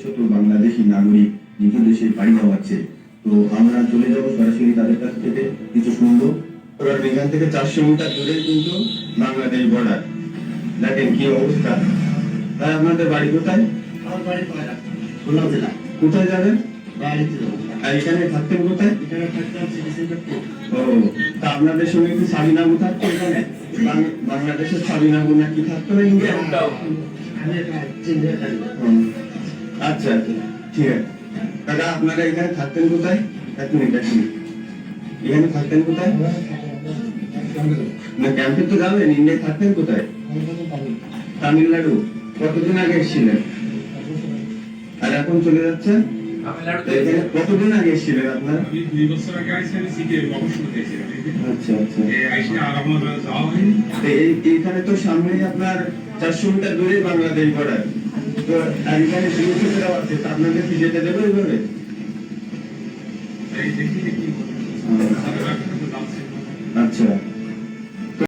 শত বাংলাদেশি নাগরিক নিজ দেশে পাড়ি জমাচ্ছে তো আমরা চলে যাব সরাসরি তাদের কাছ থেকে। কিছু শুনব। এখান থেকে চারশো মিটার দূরে কিন্তু বাংলাদেশ বর্ডার দেখেন কি অবস্থা। তাই আপনাদের বাড়ি কোথায়? আমার বাড়ি খুলনা জেলা কোথায় যাবেন? বাড়িতে আর এখানে থাকতেন কোথায়? এখানে থাকতে হচ্ছে ও তা আপনাদের সঙ্গে কি সাবিনাবু থাকতো এখানে? বাংলাদেশের সাবিনাবু নাকি থাকতো না ইন্ডিয়া আমি এটা চিন্তা করি। আচ্ছা আচ্ছা ঠিক আছে। দাদা আপনারা এখানে থাকতেন কোথায়? এক মিনিট এক মিনিট। এখানে থাকতেন কোথায়? না ক্যাম্পে তো যাবেন ইন্ডিয়ায় থাকতেন কোথায়? তামিলনাড়ু। কতদিন আগে এসেছিলেন? আর এখন চলে যাচ্ছেন? কতদিন আগে এসেছিলেন আপনারা? দুই বছর আগে আমি সিকে গবেষণা আচ্ছা আচ্ছা। তো এই এইখানে তো সামনেই আপনার চারশো মিটার দূরে বাংলাদেশ বর্ডার। আর এখানে দেওয়া আছে তা আপনাদের কি দেবে আচ্ছা।